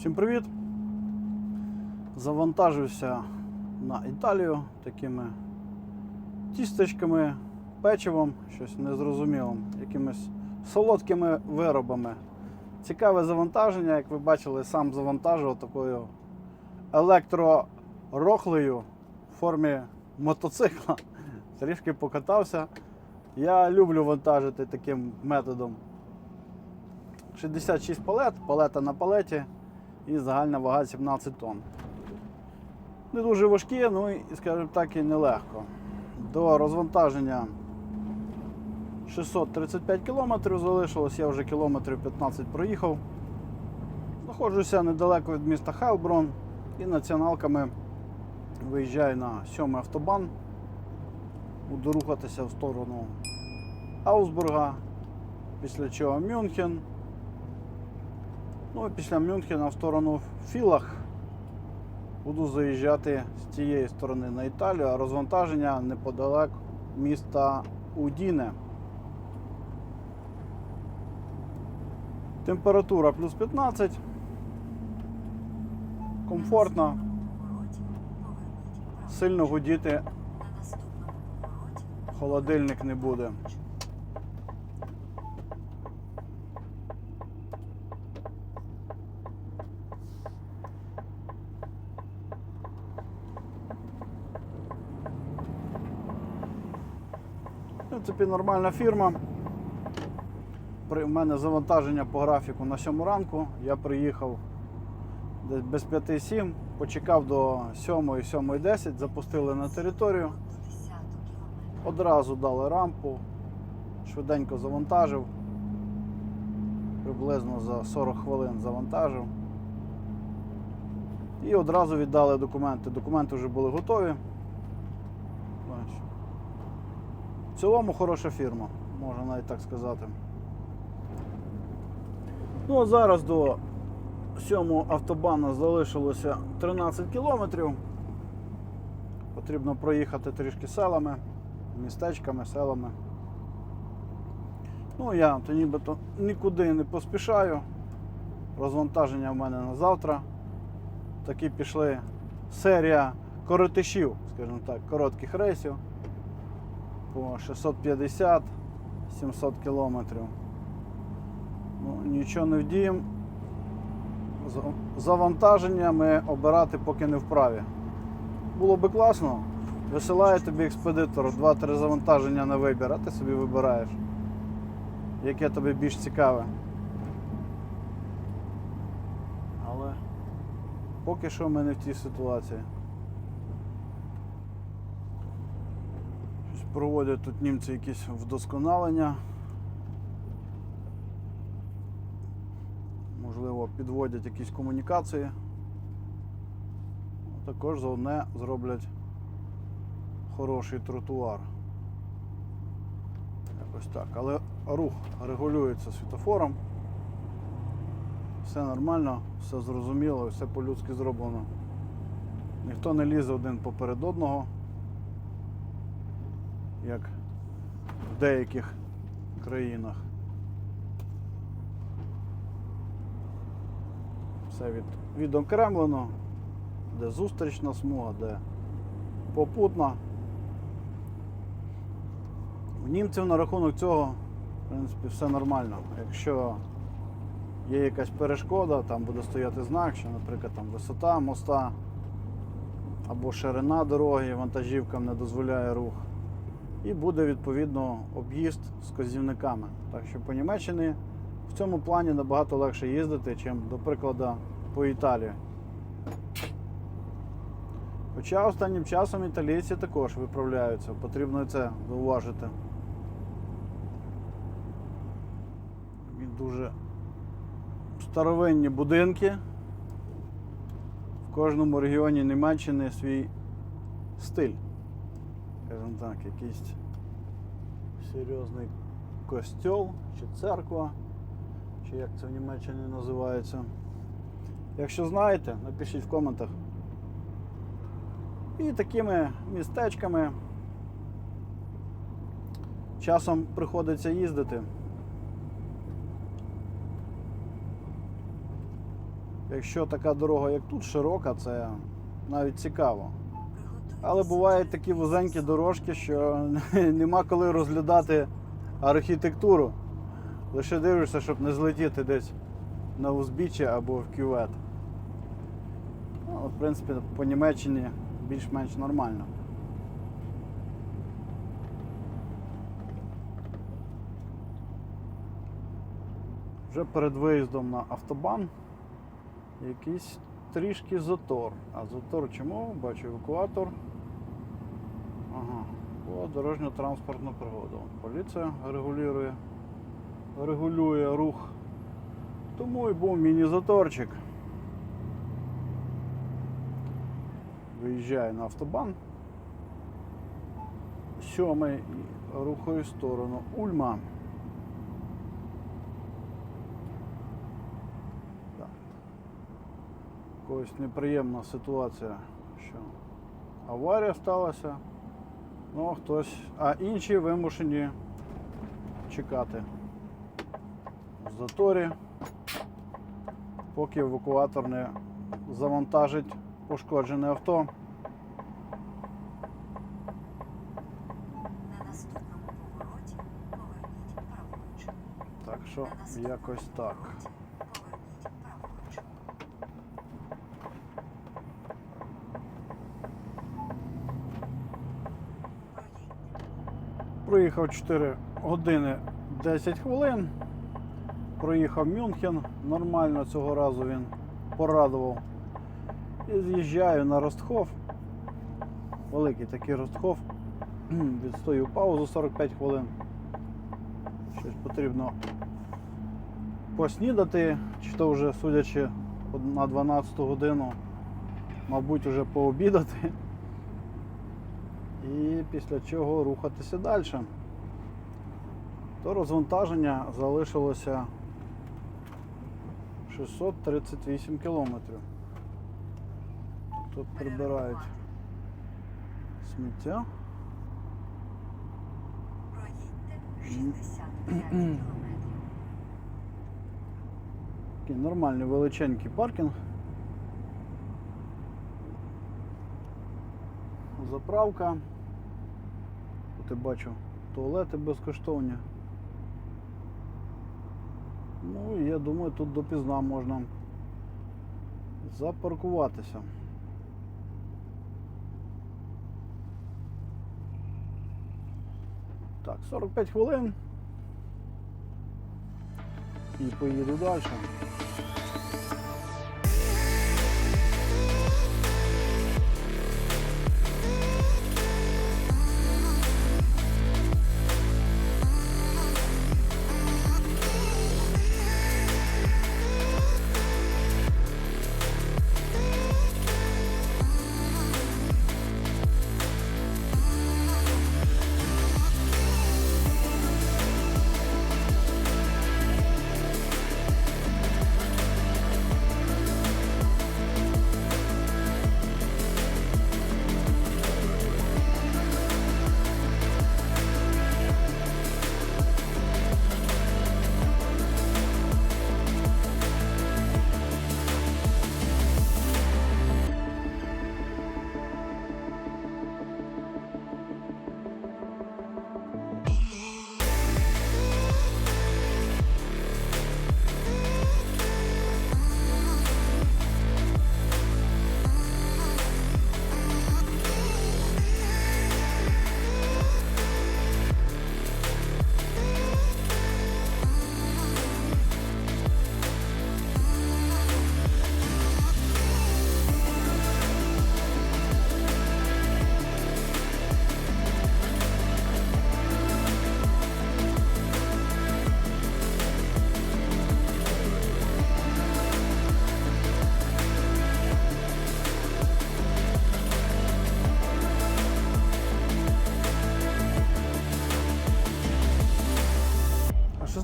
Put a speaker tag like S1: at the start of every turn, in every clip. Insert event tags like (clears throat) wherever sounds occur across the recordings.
S1: Всім привіт! Завантажився на Італію такими тістечками, печивом, щось незрозумілим, якимись солодкими виробами. Цікаве завантаження, як ви бачили, сам завантажував такою електророхлею в формі мотоцикла. Трішки покатався. Я люблю вантажити таким методом. 66 палет, палета на палеті і загальна вага 17 тонн. Не дуже важкі, ну і, скажімо так, і нелегко. До розвантаження 635 кілометрів залишилось, я вже кілометрів 15 проїхав. Знаходжуся недалеко від міста Хелброн і націоналками виїжджаю на 7 автобан. Буду рухатися в сторону Аусбурга, після чого Мюнхен. Ну і після Мюнхена в сторону Філах буду заїжджати з цієї сторони на Італію, а розвантаження неподалек міста Удіне. Температура плюс 15. Комфортно. Сильно гудіти холодильник не буде. В принципі, нормальна фірма. В мене завантаження по графіку на 7 ранку. Я приїхав десь без 5-7, почекав до 7-7.10, запустили на територію. Одразу дали рампу, швиденько завантажив. Приблизно за 40 хвилин завантажив. І одразу віддали документи. Документи вже були готові. В цілому хороша фірма, можна навіть так сказати. Ну а зараз до сьомого автобана залишилося 13 кілометрів. Потрібно проїхати трішки селами, містечками, селами. Ну я то нібито нікуди не поспішаю. Розвантаження в мене на завтра. Такі пішли серія коротишів, скажімо так, коротких рейсів по 650-700 кілометрів. Ну, нічого не вдіємо. Завантаження ми обирати поки не вправі. Було би класно. Висилає тобі експедитор 2-3 завантаження на вибір, а ти собі вибираєш, яке тобі більш цікаве. Але поки що ми не в тій ситуації. Проводять тут німці якісь вдосконалення. Можливо, підводять якісь комунікації. Також заодне зроблять хороший тротуар. Якось так. Але рух регулюється світофором. Все нормально, все зрозуміло, все по-людськи зроблено. Ніхто не лізе один поперед одного, як в деяких країнах. Все від, відокремлено, де зустрічна смуга, де попутна. В німців на рахунок цього, в принципі, все нормально. Якщо є якась перешкода, там буде стояти знак, що, наприклад, там висота моста або ширина дороги, вантажівкам не дозволяє рух. І буде відповідно об'їзд з казівниками. Так що по Німеччині в цьому плані набагато легше їздити, ніж, до прикладу, по Італії. Хоча останнім часом італійці також виправляються, потрібно це зауважити. Він дуже старовинні будинки. В кожному регіоні Німеччини свій стиль. Скажімо так, якийсь серйозний костьол чи церква, чи як це в Німеччині називається. Якщо знаєте, напишіть в коментах. І такими містечками часом приходиться їздити. Якщо така дорога, як тут, широка, це навіть цікаво. Але бувають такі вузенькі дорожки, що (laughs) нема коли розглядати архітектуру. Лише дивишся, щоб не злетіти десь на узбіччя або в кювет. Ну, в принципі, по Німеччині більш-менш нормально. Вже перед виїздом на автобан якийсь трішки затор. А затор чому? Бачу евакуатор. Ага. О, дорожньо-транспортну пригоду. Поліція регулює, регулює рух. Тому і був міні-заторчик. Виїжджаю на автобан. Сьомий рухаю в сторону Ульма. Якось неприємна ситуація, що аварія сталася. Ну, хтось, а інші вимушені чекати в заторі, поки евакуатор не завантажить пошкоджене авто.
S2: На наступному повороті поверніть праворуч.
S1: Так що якось так.
S2: повороті Поверніть праворуч.
S1: Проїхав 4 години 10 хвилин. Проїхав Мюнхен. Нормально цього разу він порадував. І з'їжджаю на Ростхов. Великий такий Ростхов. (clears throat) Відстою паузу 45 хвилин. Щось потрібно поснідати, чи то вже судячи на 12 годину, мабуть, вже пообідати. І після чого рухатися далі. То розвантаження залишилося 638 кілометрів. Тут прибирають сміття.
S2: Проїдьте 65 кілометрів.
S1: Такий нормальний величенький паркінг. Заправка. Я бачу туалети безкоштовні. Ну я думаю, тут допізна можна запаркуватися. Так, 45 хвилин. І поїду далі.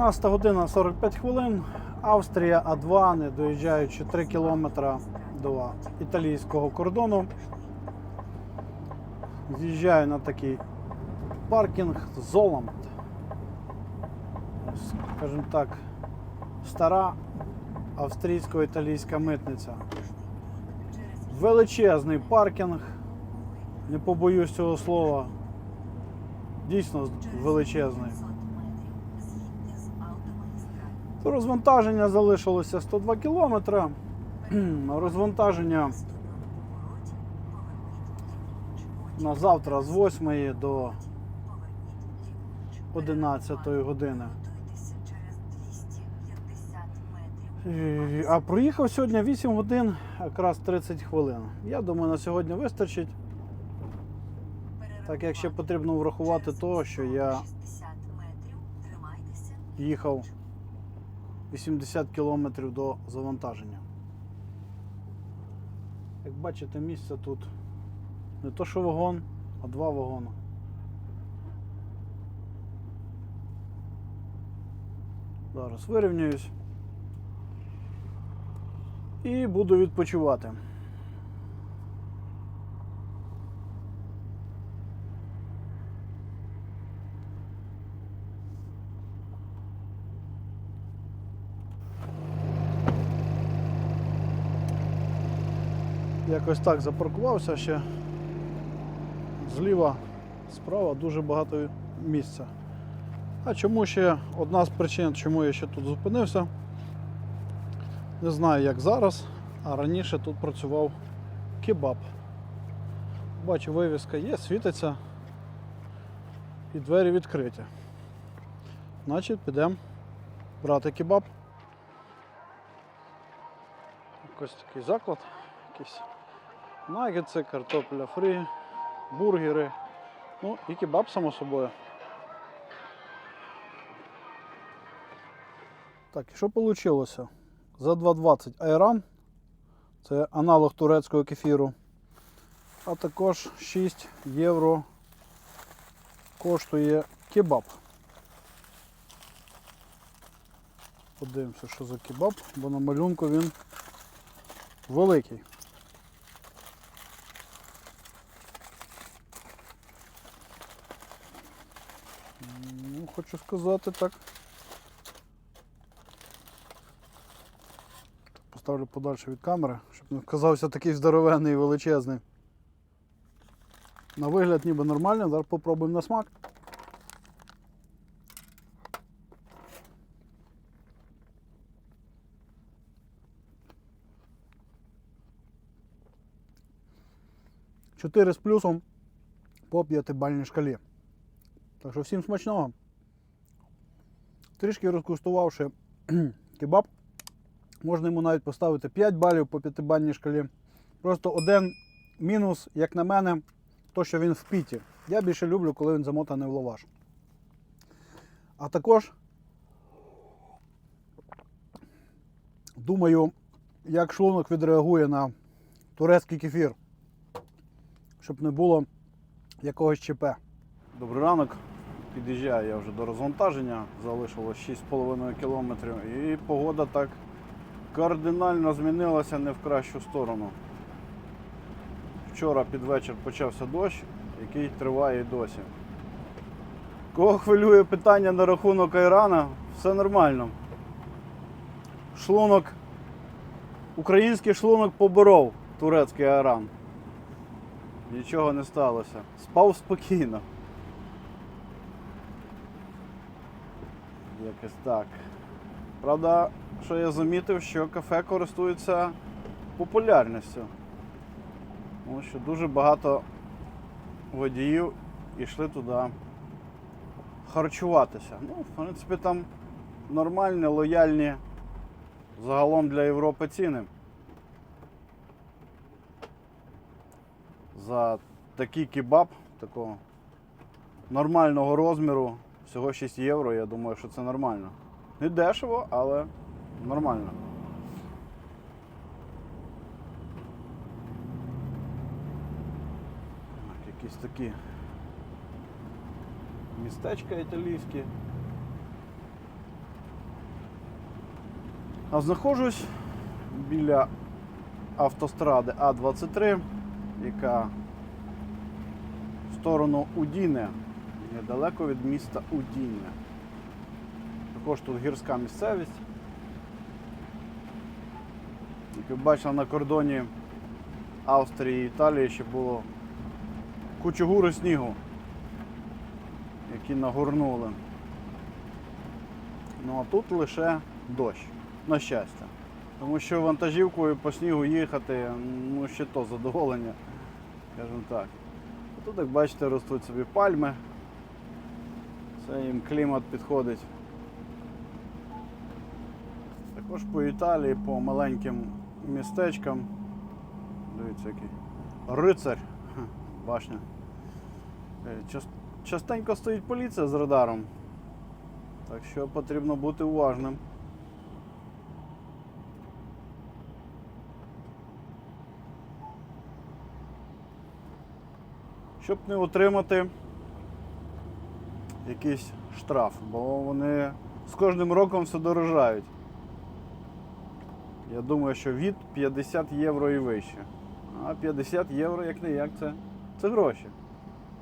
S1: 16 година 45 хвилин. Австрія А2, не доїжджаючи 3 кілометри до італійського кордону. З'їжджаю на такий паркінг Золанд. Скажімо так, стара австрійсько-італійська митниця. Величезний паркінг, не побоюсь цього слова. Дійсно величезний.
S2: 500 метрів з'їдьте з
S1: До розвантаження залишилося 102 кілометри. (clears throat) Розвантаження на завтра з 8 до 11 години.
S2: Готуйтеся через 250 метрів.
S1: І- А проїхав сьогодні 8 годин, якраз 30 хвилин. Я думаю, на сьогодні вистачить. Так як ще потрібно врахувати то, що я
S2: 60 метрів. Тримайтеся.
S1: їхав 80 кілометрів до завантаження. Як бачите, місце тут не то, що вагон, а два вагони. Зараз вирівнююсь і буду відпочивати. Якось так запаркувався ще. Зліва, справа дуже багато місця. А чому ще одна з причин, чому я ще тут зупинився? Не знаю, як зараз, а раніше тут працював кебаб. Бачу, вивіска є, світиться і двері відкриті. Значить, підемо брати кебаб. Якось такий заклад. Якісь нагетси, картопля фрі, бургери. Ну і кебаб, само собою. Так, і що вийшло? За 2,20 айран. Це аналог турецького кефіру. А також 6 євро коштує кебаб. Подивимося, що за кебаб, бо на малюнку він великий. Ну, хочу сказати так. Поставлю подальше від камери, щоб не вказався такий здоровенний і величезний. На вигляд ніби нормально, зараз попробуємо на смак. Чотири з плюсом по п'ятибальній шкалі. Так що всім смачного. Трішки розкуштувавши (clears throat) кебаб, можна йому навіть поставити 5 балів по п'ятибальній шкалі. Просто один мінус, як на мене, то, що він в піті. Я більше люблю, коли він замотаний в лаваш. А також думаю, як шлунок відреагує на турецький кефір, щоб не було якогось ЧП. Добрий ранок. Під'їжджаю я вже до розвантаження, залишилось 6,5 кілометрів. І погода так кардинально змінилася не в кращу сторону. Вчора під вечір почався дощ, який триває і досі. Кого хвилює питання на рахунок Айрана, все нормально. Шлунок, український шлунок поборов турецький Айран. Нічого не сталося. Спав спокійно. Якось так. Правда, що я замітив, що кафе користується популярністю. Тому що дуже багато водіїв йшли туди харчуватися. Ну, в принципі, там нормальні, лояльні загалом для Європи ціни. За такий кебаб такого нормального розміру, всього 6 євро, я думаю, що це нормально. Не дешево, але нормально. Якісь такі містечка італійські. А знаходжусь біля автостради А23, яка в сторону Удіне, недалеко від міста Удіне. Також тут гірська місцевість. Як ви бачили, на кордоні Австрії і Італії ще було кучугури снігу, які нагорнули. Ну а тут лише дощ, на щастя. Тому що вантажівкою по снігу їхати, ну ще то задоволення, скажімо так. Тут, як бачите, ростуть собі пальми. Це їм клімат підходить. Також по Італії, по маленьким містечкам. Дивіться, який рицарь. Башня. Е, Частенько стоїть поліція з радаром. Так що потрібно бути уважним. Щоб не отримати якийсь штраф, бо вони з кожним роком все дорожають. Я думаю, що від 50 євро і вище. А 50 євро як не як це, це гроші.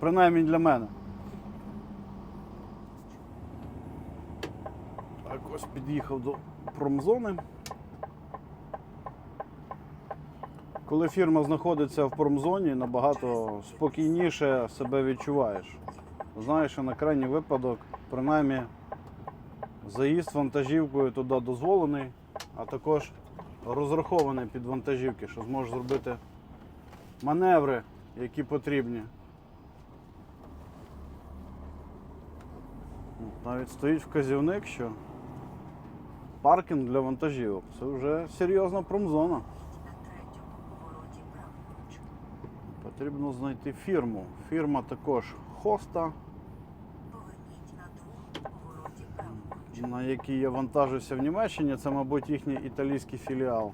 S1: Принаймні для мене. Так, ось під'їхав до промзони. Коли фірма знаходиться в промзоні, набагато спокійніше себе відчуваєш. Знаєш, що на крайній випадок, принаймні, заїзд вантажівкою туди дозволений, а також розрахований під вантажівки, що зможеш зробити маневри, які потрібні. Навіть стоїть вказівник, що паркінг для вантажівок. Це вже серйозна промзона. Потрібно знайти фірму. Фірма також хоста,
S2: Поверніть на другому повороті праворуч.
S1: На якій я вантажився в Німеччині. Це, мабуть, їхній італійський філіал.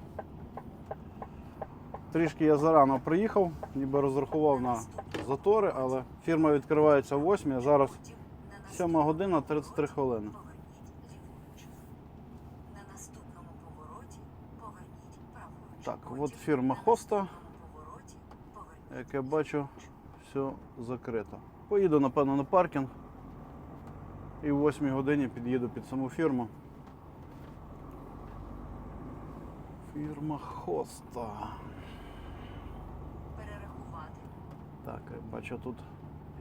S1: Трішки я зарано приїхав, ніби розрахував на затори, але фірма відкривається о 8, а зараз
S2: Потім
S1: 7 година 33 хвилини. Так, от фірма Хоста. Як я бачу, все закрито. Поїду, напевно, на паркінг. І в 8 годині під'їду під саму фірму. Фірма Хоста.
S2: Перерахувати.
S1: Так, я бачу, тут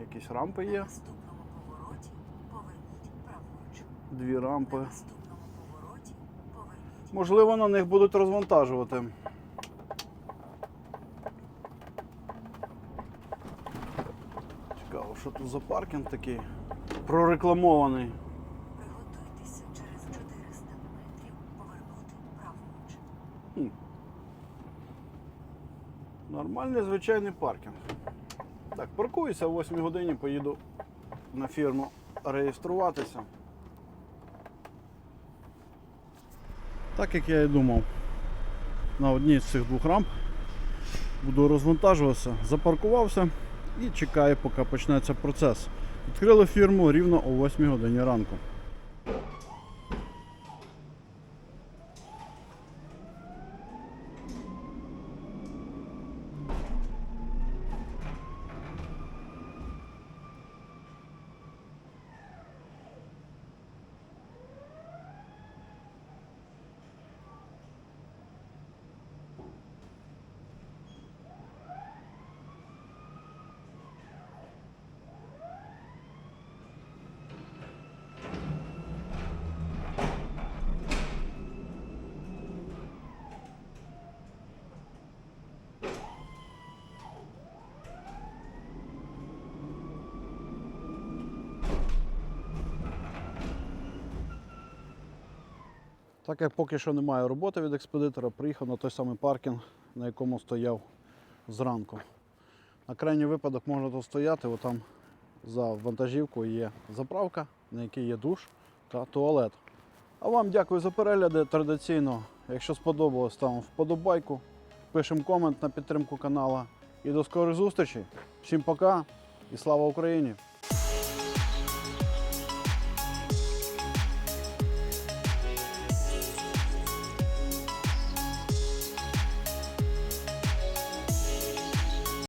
S1: якісь рампи
S2: На
S1: є.
S2: наступному повороті поверніть праворуч.
S1: Дві рампи.
S2: На наступному повороті поверніть.
S1: Можливо, на них будуть розвантажувати. Цікаво, що тут за паркінг такий прорекламований.
S2: Приготуйтеся через 400 метрів повернути праворуч.
S1: Нормальний звичайний паркінг. Так, паркуюся о 8 годині, поїду на фірму реєструватися. Так як я і думав, на одній з цих двох рамп буду розвантажуватися, запаркувався і чекаю, поки почнеться процес. Відкрили фірму рівно о 8 годині ранку. Так як поки що немає роботи від експедитора, приїхав на той самий паркінг, на якому стояв зранку. На крайній випадок можна тут стояти, отам за вантажівкою є заправка, на якій є душ та туалет. А вам дякую за перегляди. Традиційно, якщо сподобалось, ставимо вподобайку, пишемо комент на підтримку канала. І до скорих зустрічей. Всім пока і слава Україні!